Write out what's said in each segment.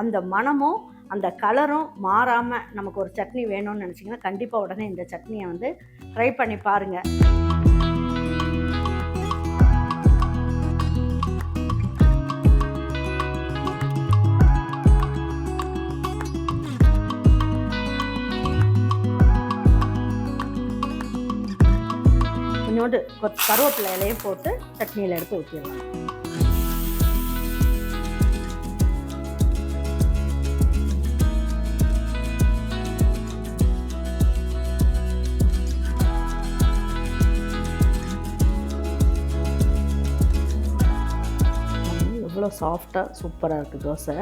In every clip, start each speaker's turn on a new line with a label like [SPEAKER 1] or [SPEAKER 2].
[SPEAKER 1] அந்த மணமும் அந்த கலரும் மாறாமல் நமக்கு ஒரு சட்னி வேணும்னு நினச்சிங்கன்னா கண்டிப்பாக உடனே இந்த சட்னியை வந்து ட்ரை பண்ணி பாருங்கள் கொஞ்சோண்டு கொத் கருவேப்பிலை இலையும் போட்டு சட்னியில் எடுத்து ஊற்றிடலாம் அவ்வளோ சாஃப்டாக சூப்பராக இருக்குது தோசை.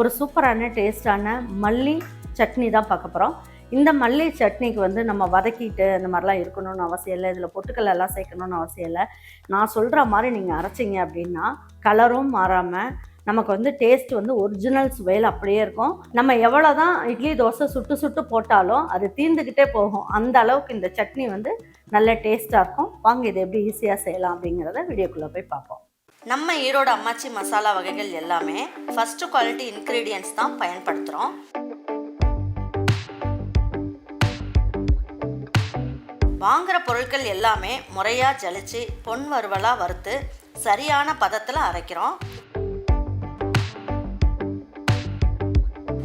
[SPEAKER 1] ஒரு சூப்பரான டேஸ்டான மல்லி சட்னி தான் பார்க்க போகிறோம் இந்த மல்லி சட்னிக்கு வந்து நம்ம வதக்கிட்டு அந்த மாதிரிலாம் இருக்கணும்னு அவசியம் இல்லை. இதில் பொட்டுக்கல்ல எல்லாம் சேர்க்கணும்னு அவசியம் இல்லை. நான் சொல்கிற மாதிரி நீங்கள் அரைச்சிங்க அப்படின்னா கலரும் மாறாமல் நமக்கு வந்து டேஸ்ட் வந்து ஒரிஜினல் சுவையில் அப்படியே இருக்கும். நம்ம எவ்வளோ தான் இட்லி தோசை சுட்டு சுட்டு போட்டாலும் அது தீர்ந்துக்கிட்டே போகும். அந்த அளவுக்கு இந்த சட்னி வந்து நல்ல டேஸ்ட்டாக இருக்கும். வாங்க இதை எப்படி ஈஸியாக செய்யலாம் அப்படிங்கிறத வீடியோக்குள்ளே போய் பார்ப்போம்.
[SPEAKER 2] நம்ம ஈரோடு அம்மாச்சி மசாலா வகைகள் எல்லாமே ஃபர்ஸ்ட் குவாலிட்டி இன்க்ரீடியன்ஸ் தான் பயன்படுத்துகிறோம் வாங்குற பொருட்கள் எல்லாமே முறையாக ஜலிச்சு பொன் வறுவலாக வறுத்து சரியான பதத்தில் அரைக்கிறோம்.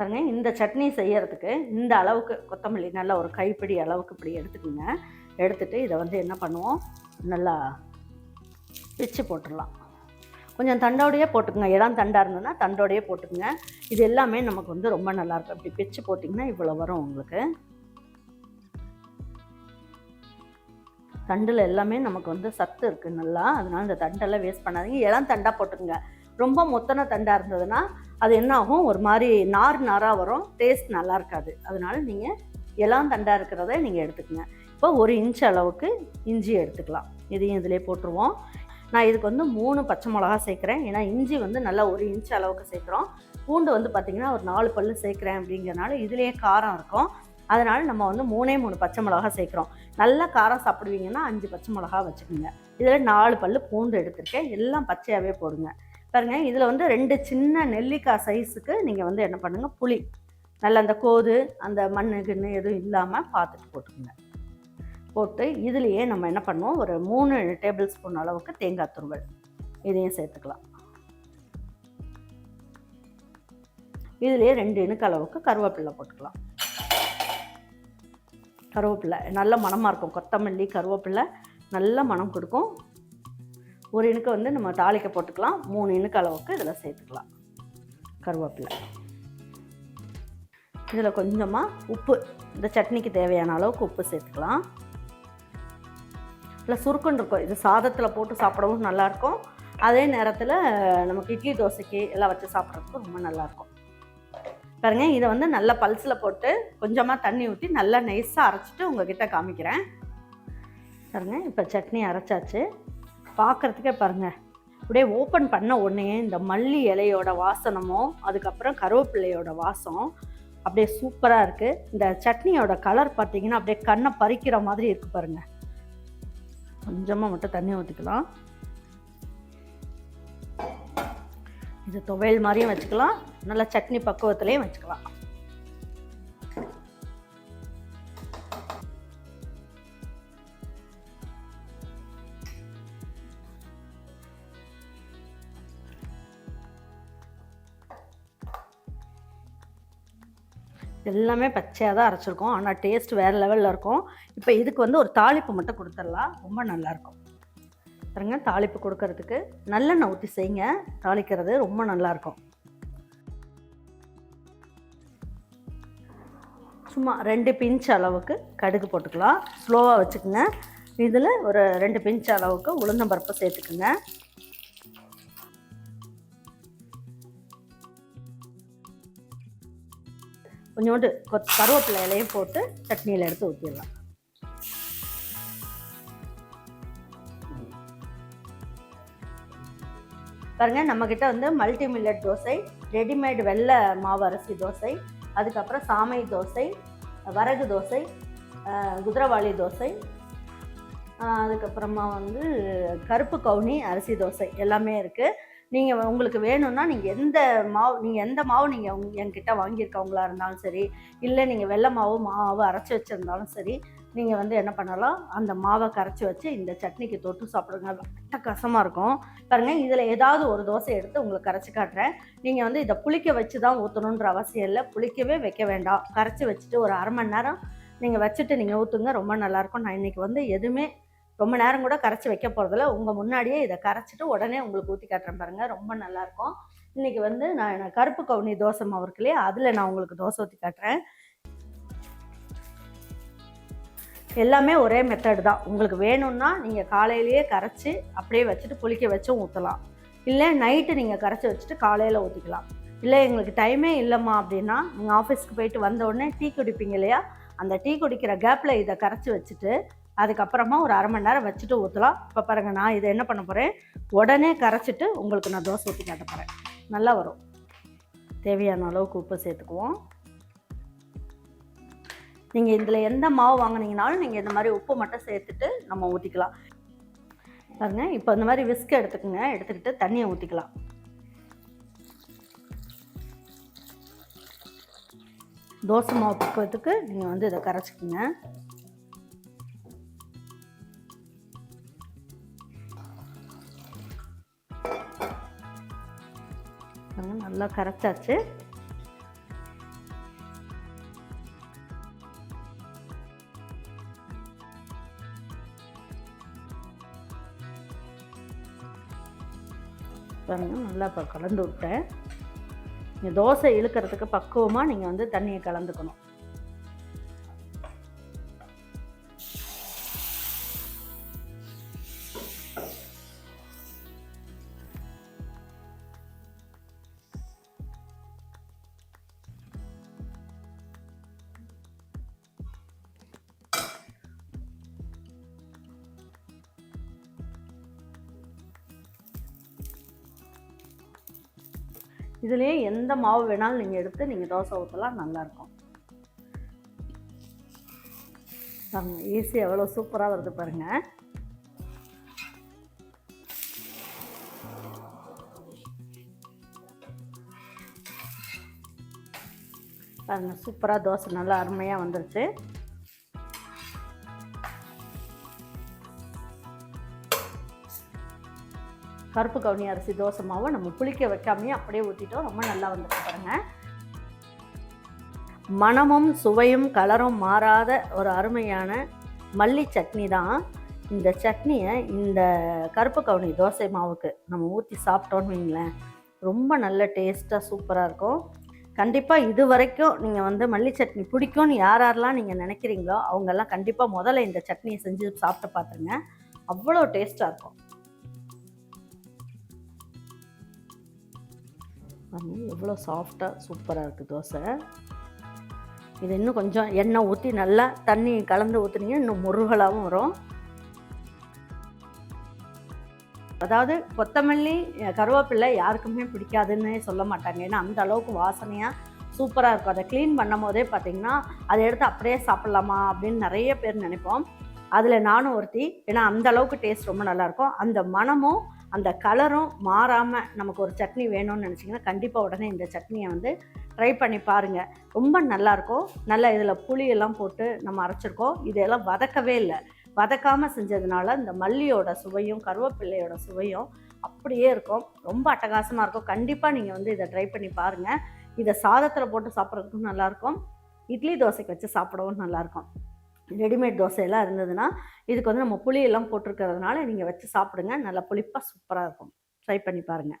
[SPEAKER 1] பாருங்கள் இந்த சட்னி செய்யறதுக்கு இந்த அளவுக்கு கொத்தமல்லி நல்லா ஒரு கைப்பிடி அளவுக்கு இப்படி எடுத்துக்கோங்க எடுத்துகிட்டு இதை வந்து என்ன பண்ணுவோம்? நல்லா பிச்சு போட்டுடலாம். கொஞ்சம் தண்டோடையே போட்டுக்கோங்க. இடம் தண்டாக இருந்ததுன்னா தண்டோடையே போட்டுக்கோங்க. இது எல்லாமே நமக்கு வந்து ரொம்ப நல்லாயிருக்கும் இப்படி பிச்சு போட்டிங்கன்னா இவ்வளோ வரும் உங்களுக்கு. தண்டில் எல்லாமே நமக்கு வந்து சத்து இருக்குது நல்லா. அதனால் இந்த தண்டெல்லாம் வேஸ்ட் பண்ணாதீங்க. இளம் தண்டாக போட்டுக்கோங்க. ரொம்ப மொத்தன தண்டாக இருந்ததுன்னா அது என்ன ஆகும்? ஒரு மாதிரி நார் நாராக வரும். டேஸ்ட் நல்லா இருக்காது. அதனால நீங்கள் எல்லாம் தண்டாக இருக்கிறத நீங்கள் எடுத்துக்கங்க. இப்போ ஒரு இன்ச் அளவுக்கு இஞ்சி எடுத்துக்கலாம். இதையும் இதிலே போட்டுருவோம். நான் இதுக்கு வந்து மூணு பச்சை மிளகா சேர்க்குறேன். ஏன்னா இஞ்சி வந்து நல்லா ஒரு இன்ச் அளவுக்கு சேர்க்குறோம். பூண்டு வந்து பார்த்திங்கன்னா ஒரு நாலு பல்லு சேர்க்குறேன் அப்படிங்கிறனால இதுலேயே காரம் இருக்கும். அதனால் நம்ம வந்து மூணே மூணு பச்சை மிளகா சேர்க்குறோம். நல்லா காரம் சாப்பிடுவீங்கன்னா அஞ்சு பச்சை மிளகா வச்சுக்கோங்க. இதில் நாலு பல்லு பூண்டு எடுத்திருக்கேன். எல்லாம் பச்சையாகவே போடுங்க. பாருங்க இதில் வந்து ரெண்டு சின்ன நெல்லிக்காய் சைஸுக்கு நீங்கள் வந்து என்ன பண்ணுங்கள் புளி. நல்ல அந்த கோது அந்த மண்ணு கிண்ணு எதுவும் இல்லாமல் பார்த்துட்டு போட்டுக்கோங்க. போட்டு இதுலேயே நம்ம என்ன பண்ணுவோம் ஒரு மூணு டேபிள் ஸ்பூன் அளவுக்கு தேங்காய் துருவல். இதையும் சேர்த்துக்கலாம். இதுலேயே ரெண்டு இனுக்கு அளவுக்கு கருவேப்பிலை போட்டுக்கலாம். கருவேப்பிலை நல்ல மணமாக இருக்கும். கொத்தமல்லி கருவேப்பிலை நல்ல மணம் கொடுக்கும். ஒரு இணுக்கை வந்து நம்ம தாளிக்க போட்டுக்கலாம். மூணு இணுக்கு அளவுக்கு இதில் சேர்த்துக்கலாம். கருவேப்பிலை. இதில் கொஞ்சமாக உப்பு இந்த சட்னிக்கு தேவையான அளவுக்கு உப்பு சேர்த்துக்கலாம். இல்லை சுருக்குன்னு இருக்கும். இது சாதத்தில் போட்டு சாப்பிடவும் நல்லாயிருக்கும். அதே நேரத்தில் நமக்கு இட்லி தோசைக்கு எல்லாம் வச்சு சாப்பிட்றதுக்கு ரொம்ப நல்லாயிருக்கும். பாருங்க இதை வந்து நல்லா பல்ஸில் போட்டு கொஞ்சமாக தண்ணி ஊற்றி நல்லா நைஸாக அரைச்சிட்டு உங்ககிட்ட காமிக்கிறேன். பாருங்க இப்போ சட்னி அரைச்சாச்சு. பார்க்குறதுக்கே பாருங்கள் அப்படியே ஓப்பன் பண்ண உடனே இந்த மல்லி இலையோட வாசனமும் அதுக்கப்புறம் கருவேப்பிள்ளையோட வாசம் அப்படியே சூப்பராக இருக்குது இந்த சட்னியோட கலர் பார்த்தீங்கன்னா அப்படியே கண்ணை பறிக்கிற மாதிரி இருக்குது பாருங்கள் கொஞ்சமாக மட்டும் தண்ணி ஊற்றிக்கலாம் இது துவையல் மாதிரியும் வச்சுக்கலாம். நல்லா சட்னி பக்குவத்துலேயும் வச்சுக்கலாம். எல்லாமே பச்சையாக தான் அரைச்சிருக்கோம். ஆனால் டேஸ்ட் வேறு லெவலில் இருக்கும். இப்போ இதுக்கு வந்து ஒரு தாளிப்பு மட்டும் கொடுத்துடலாம். ரொம்ப நல்லாயிருக்கும் பாருங்க தாளிப்பு கொடுக்கறதுக்கு. நல்லெண்ணெய் ஊற்றி செய்யுங்க. தாளிக்கிறது ரொம்ப நல்லாயிருக்கும் சும்மா ரெண்டு பிஞ்ச் அளவுக்கு கடுகு போட்டுக்கலாம். ஸ்லோவாக வச்சுக்கோங்க. இதில் ஒரு ரெண்டு பிஞ்ச் அளவுக்கு உளுந்தம்பருப்பு சேர்த்துக்குங்க. கொஞ்சோண்டு கொத் கருவேப்பிலை இலையும் போட்டு சட்னியில் எடுத்து ஊற்றிடலாம் பாருங்க நம்மக்கிட்ட வந்து மல்டி மில்லட் தோசை ரெடிமேட் வெள்ளை மாவு அரிசி தோசை அதுக்கப்புறம் சாமை தோசை வரகு தோசை குதிரவாளி தோசை அதுக்கப்புறமா வந்து கருப்பு கவுனி அரிசி தோசை எல்லாமே இருக்குது நீங்கள் உங்களுக்கு வேணும்னா நீங்கள் எந்த மாவு நீங்கள் எந்த மாவு நீங்கள் என்கிட்ட வாங்கியிருக்கவங்களா இருந்தாலும் சரி இல்லை நீங்கள் வெள்ளை மாவு மாவு அரைச்சி வச்சுருந்தாலும் சரி நீங்கள் வந்து என்ன பண்ணலாம்? அந்த மாவை கரைச்சி வச்சு இந்த சட்னிக்கு தொட்டு சாப்பிடுங்க. அட்டகாசமாக இருக்கும். பாருங்கள் இதில் ஏதாவது ஒரு தோசை எடுத்து உங்களுக்கு கரைச்சி காட்டுறேன். நீங்கள் வந்து இதை புளிக்க வச்சு தான் ஊற்றணுன்ற அவசியம் இல்லை. புளிக்கவே வைக்க வேண்டாம். கரைச்சி வச்சுட்டு ஒரு அரை மணி நேரம் நீங்கள் வச்சுட்டு நீங்கள் ஊற்றுங்க ரொம்ப நல்லாயிருக்கும் நான் இன்றைக்கி வந்து எதுவுமே ரொம்ப நேரம் கூட கரைச்சி வைக்க போகிறதில்ல உங்கள் முன்னாடியே இதை கரைச்சிட்டு உடனே உங்களுக்கு ஊற்றி காட்டுறேன் பாருங்கள் ரொம்ப நல்லாயிருக்கும். இன்றைக்கி வந்து நான் கருப்பு கவுனி தோசை மாவு இருக்கு இல்லையா? அதில் நான் உங்களுக்கு தோசை ஊற்றி காட்டுறேன். எல்லாமே ஒரே மெத்தடு தான். உங்களுக்கு வேணும்னா நீங்கள் காலையிலேயே கரைச்சி அப்படியே வச்சுட்டு புளிக்க வச்சும் ஊற்றலாம் இல்லை நைட்டு நீங்கள் கரைச்சி வச்சுட்டு காலையில் ஊற்றிக்கலாம் இல்லை எங்களுக்கு டைமே இல்லைம்மா அப்படின்னா நீங்கள் ஆஃபீஸ்க்கு போயிட்டு வந்த உடனே டீ குடிப்பீங்க இல்லையா? அந்த டீ குடிக்கிற கேப்பில் இதை கரைச்சி வச்சுட்டு அதுக்கப்புறமா ஒரு அரை மணி நேரம் வச்சுட்டு ஊற்றலாம் இப்போ பாருங்கள் நான் இதை என்ன பண்ண போகிறேன் உடனே கரைச்சிட்டு உங்களுக்கு நான் தோசை ஊற்றி காட்ட போகிறேன் நல்லா வரும். தேவையான அளவுக்கு உப்பு சேர்த்துக்குவோம். நீங்கள் இதில் எந்த மாவு வாங்கினீங்கனாலும் நீங்கள் இந்த மாதிரி உப்பு மட்டும் சேர்த்துட்டு நம்ம ஊற்றிக்கலாம் பாருங்கள் இப்போ இந்த மாதிரி விஸ்க் எடுத்துக்கோங்க. எடுத்துக்கிட்டு தண்ணியை ஊற்றிக்கலாம் தோசை மாவு பக்குவத்துக்கு நீங்கள் வந்து இதை கரைச்சிக்கோங்க. பாருங்கள் நல்லா கரைச்சாச்சு. பாருங்கள் நல்லா இப்போ கலந்து விட்டேன். நீங்கள் தோசை இழுக்கிறதுக்கு பக்குவமாக நீங்கள் வந்து தண்ணியை கலந்துக்கணும். இதுலேயே எந்த மாவு வேணாலும் நீங்கள் எடுத்து நீங்கள் தோசை ஊற்றலாம் நல்லாயிருக்கும். பாருங்கள் ஈஸி எவ்வளோ சூப்பராக வருது பாருங்கள் பாருங்கள் சூப்பராக தோசை நல்லா அருமையாக வந்துருச்சு. கருப்பு கவுனி அரிசி தோசை மாவை நம்ம புளிக்க வைக்காமையே அப்படியே ஊற்றிட்டோம் ரொம்ப நல்லா வந்துட்டு பாருங்க. மணமும் சுவையும் கலரும் மாறாத ஒரு அருமையான மல்லி சட்னி தான். இந்த சட்னியை இந்த கருப்பு கவுனி தோசை மாவுக்கு நம்ம ஊற்றி சாப்பிட்டோன்னு வைங்களேன். ரொம்ப நல்ல டேஸ்ட்டாக சூப்பராக இருக்கும். கண்டிப்பாக இது வரைக்கும் நீங்கள் வந்து மல்லி சட்னி பிடிக்கும்னு யார் யாரெல்லாம் நீங்கள் நினைக்கிறீங்களோ அவங்கெல்லாம் கண்டிப்பாக முதல்ல இந்த சட்னியை செஞ்சு சாப்பிட்டு பார்த்துருங்க அவ்வளோ டேஸ்ட்டாக இருக்கும். பாருங்க எவ்வளோ சாஃப்டாக சூப்பராக இருக்குது தோசை. இது இன்னும் கொஞ்சம் எண்ணெய் ஊற்றி நல்லா தண்ணி கலந்து ஊற்றுனீங்க இன்னும் முருகலாகவும் வரும். அதாவது கொத்தமல்லி கருவேப்பிலை யாருக்குமே பிடிக்காதுன்னு சொல்ல மாட்டாங்க. ஏன்னா அந்த அளவுக்கு வாசனையாக சூப்பராக இருக்கும். அதை க்ளீன் பண்ணும் போதே பார்த்தீங்கன்னா அதை எடுத்து அப்படியே சாப்பிட்லாமா அப்படின்னு நிறைய பேர் நினைப்போம். அதில் நானும் ஒருத்தி. ஏன்னா அந்த அளவுக்கு டேஸ்ட் ரொம்ப நல்லாயிருக்கும் அந்த மணமும் அந்த கலரும் மாறாமல் நமக்கு ஒரு சட்னி வேணும்னு நினச்சிங்கன்னா கண்டிப்பாக உடனே இந்த சட்னியை வந்து ட்ரை பண்ணி பாருங்கள் ரொம்ப நல்லாயிருக்கும். நல்லா இதில் புளியெல்லாம் போட்டு நம்ம அரைச்சிருக்கோம். இதெல்லாம் வதக்கவே இல்லை. வதக்காமல் செஞ்சதுனால இந்த மல்லியோட சுவையும் கருவேப்பிள்ளையோட சுவையும் அப்படியே இருக்கும். ரொம்ப அட்டகாசமாக இருக்கும். கண்டிப்பாக நீங்கள் வந்து இதை ட்ரை பண்ணி பாருங்கள் இதை சாதத்தில் போட்டு சாப்பிட்றதுக்கும் நல்லாயிருக்கும். இட்லி தோசைக்கு வச்சு சாப்பிடவும் நல்லாயிருக்கும். ரெடிமேட் தோசையெல்லாம் இருந்ததுன்னா இதுக்கு வந்து நம்ம புளியெல்லாம் போட்டிருக்கிறதுனால நீங்கள் வச்சு சாப்பிடுங்க. நல்லா புளிப்பாக சூப்பராக இருக்கும். ட்ரை பண்ணி பாருங்கள்